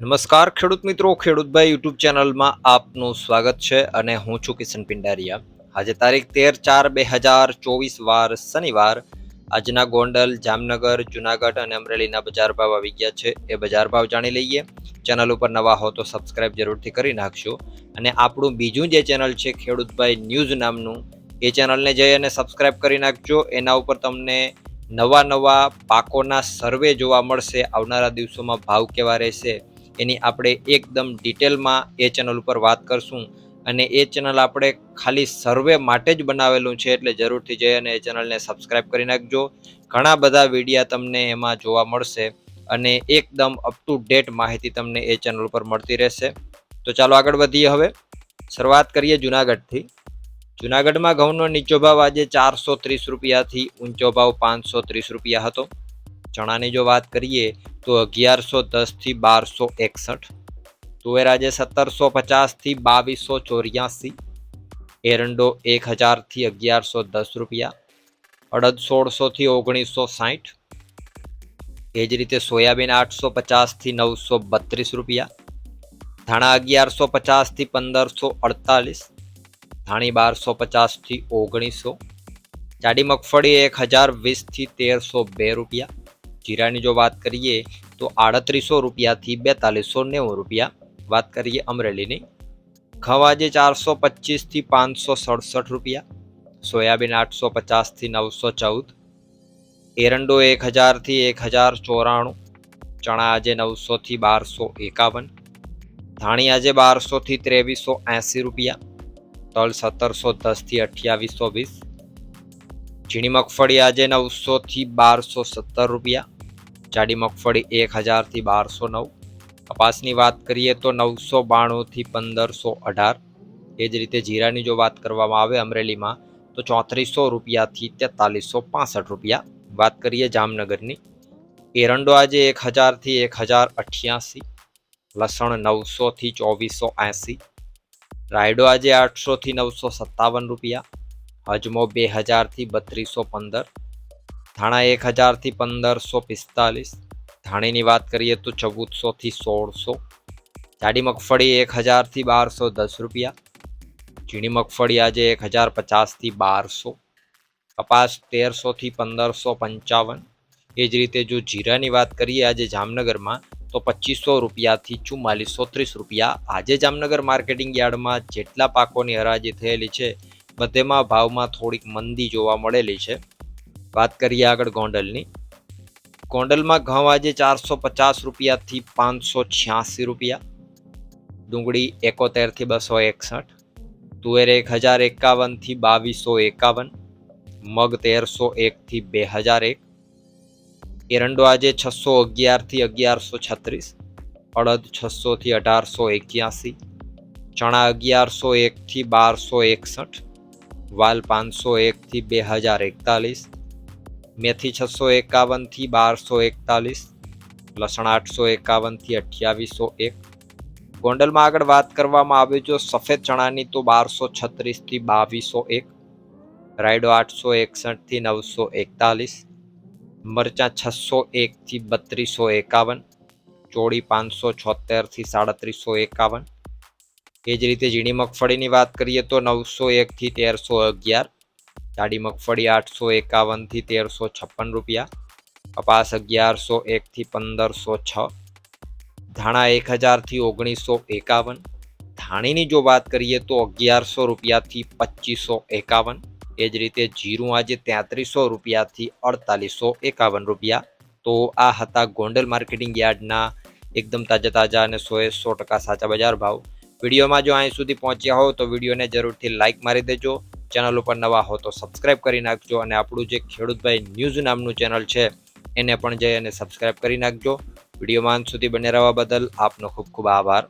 નમસ્કાર, ખેડૂત મિત્રો. ખેડૂતભાઈ યુટ્યુબ ચેનલમાં આપનું સ્વાગત છે અને હું છું કિશન પિંડારિયા. આજે તારીખ તેર ચાર બે હજાર ચોવીસ વાર શનિવાર. આજના ગોંડલ, જામનગર, જુનાગઢ અને અમરેલીના બજાર ભાવ આવી ગયા છે. એ બજાર ભાવ જાણી લઈએ. ચેનલ ઉપર નવા હો તો સબસ્ક્રાઇબ જરૂરથી કરી નાખશો અને આપણું બીજું જે ચેનલ છે ખેડૂતભાઈ ન્યૂઝ નામનું, એ ચેનલને જઈ અને સબસ્ક્રાઇબ કરી નાખજો. એના ઉપર તમને નવા નવા પાકોના સર્વે જોવા મળશે. આવનારા દિવસોમાં ભાવ કેવા રહેશે એની આપણે એકદમ ડિટેલમાં એ ચેનલ ઉપર વાત કરશું. અને એ ચેનલ આપણે ખાલી સર્વે માટે જ બનાવેલું છે, એટલે જરૂરથી જઈ અને એ ચેનલને સબસ્ક્રાઇબ કરી નાખજો. ઘણા બધા વિડીયા તમને એમાં જોવા મળશે અને એકદમ અપ ટુ ડેટ માહિતી તમને એ ચેનલ ઉપર મળતી રહેશે. તો ચાલો આગળ વધીએ હવે. શરૂઆત કરીએ જુનાગઢથી. જુનાગઢમાં ઘઉંનો નીચો ભાવ આજે ચારસો ત્રીસ રૂપિયાથી ઊંચો ભાવ પાંચસો ત્રીસ રૂપિયા હતો. ચણાની જો વાત કરીએ તો અગિયારસો દસથી બારસો એકસઠ તુવેર આજે સત્તરસો પચાસથી બાવીસો ચોર્યાસી, એરંડો એક હજારથી અગિયારસો દસ રૂપિયા, અડદ સોળસોથી ઓગણીસો સાઠ એ જ રીતે સોયાબીન આઠસો પચાસથી નવસો બત્રીસ રૂપિયા, ધાણા અગિયારસો પચાસથી પંદરસો અડતાલીસ, ધાણી બારસો પચાસથી ઓગણીસો, જાડી મગફળી એક હજાર વીસથી તેરસો બે રૂપિયા જીરાની જો વાત કરીએ, તો આડત્રીસો રૂપિયાથી બેતાલીસો નેવું રૂપિયા વાત કરીએ અમરેલીની. ઘઉં આજે ચારસો પચીસથી પાંચસો સડસઠ રૂપિયા, સોયાબીન આઠસો પચાસથી નવસો ચૌદ, એરંડો એક હજારથી એક હજાર ચોરાણું, ચણા આજે નવસોથી બારસો એકાવન ધાણી આજે બારસોથી ત્રેવીસો એંસી રૂપિયા, તલ સત્તરસો દસથી અઠ્યાવીસો વીસ, ઝીણી મગફળી આજે નવસોથી બારસો સત્તર રૂપિયા જાડી મગફળી એક હજારથી બારસો નવ. કપાસની વાત કરીએ તો નવસો બાણુંથી પંદરસો અઢાર. એ જ રીતે જીરાની જો વાત કરવામાં આવે અમરેલીમાં, તો ચોત્રીસો રૂપિયાથી તેતાલીસો પાસઠ રૂપિયા. વાત કરીએ જામનગરની, એરંડો આજે એક હજારથી એક હજાર અઠ્યાસી. લસણ નવસોથી ચોવીસો એંસી. રાયડો આજે આઠસોથી નવસો સત્તાવન રૂપિયા. હજમો બે હજારથી બત્રીસો પંદર. ધાણા એક હજારથી પંદરસો પિસ્તાલીસ. ધાણીની વાત કરીએ તો ચૌદસોથી સોળસો. જાડી મગફળી એક હજારથી બારસો દસ રૂપિયા. ઝીણી મગફળી આજે એક હજાર પચાસથી બારસો. કપાસ તેરસોથી પંદરસો પંચાવન. એ જ રીતે જો જીરાની વાત કરીએ આજે જામનગરમાં, તો પચીસો રૂપિયાથી ચુમ્માલીસો ત્રીસ રૂપિયા. આજે જામનગર માર્કેટિંગ યાર્ડમાં જેટલા પાકોની હરાજી થયેલી છે, બધેમાં ભાવમાં થોડીક મંદી જોવા મળેલી છે. વાત કરીએ આગળ ગોંડલની. ગોંડલમાં ઘઉં આજે ચારસો પચાસ રૂપિયાથી પાંચસો છ્યાસી રૂપિયા. ડુંગળી એકોતેરથી બસો એકસઠ. તુવેર એક હજાર એકાવનથી બાવીસો એકાવન. મગ તેરસો એકથી બે હજાર એક. એરંડો આજે છસો અગિયારથી અગિયારસો છત્રીસ. અડદ છસોથી અઢારસો એક્યાસી. ચણા અગિયારસો એકથી બારસો એકસઠ. વાલ પાંચસો એકથી બે હજાર એકતાલીસ. મેથી છસો એકાવનથી બારસો એકતાલીસ, લસણ આઠસો એકાવનથી અઠ્યાવીસો એક. ગોંડલમાં આગળ વાત કરવામાં આવે જો સફેદ ચણાની તો બારસો છત્રીસથી બાવીસો એક, રાયડો આઠસો એકસઠથી નવસો એકતાલીસ, મરચાં છસો એકથી બત્રીસો એકાવન, ચોળી પાંચસો છોતેરથી સાડત્રીસો એકાવન. એ જ રીતે ઝીણી મગફળીની વાત કરીએ તો નવસો એકથી તેરસો અગિયાર જાડી મગફળી આઠસો એકાવનથી તેરસો છપ્પન રૂપિયા, કપાસ અગિયારસો એકથી પંદરસો છ, ધાણા એક હજારથી ઓગણીસો એકાવન, ધાણીની જો વાત કરીએ તો અગિયારસો રૂપિયાથી પચીસો એકાવન, એ જ રીતે જીરું આજે તેત્રીસો રૂપિયાથી અડતાલીસો એકાવન રૂપિયા. તો આ હતા ગોંડલ માર્કેટિંગ યાર્ડના એકદમ તાજા તાજા અને સોએ સો ટકા સાચા બજાર ભાવ. વિડીયોમાં જો અહીં સુધી પહોંચ્યા હો તો વિડીયોને જરૂરથી લાઇક મારી દેજો. ચેનલ ઉપર નવા હો તો સબસ્ક્રાઇબ કરી નાખજો અને આપણું જે ખેડૂતભાઈ ન્યૂઝ નામનું ચેનલ છે, એને પણ જઈ અને સબસ્ક્રાઇબ કરી નાખજો. વિડીયોમાં અંત સુધી બને રહેવા બદલ આપનો ખૂબ ખૂબ આભાર.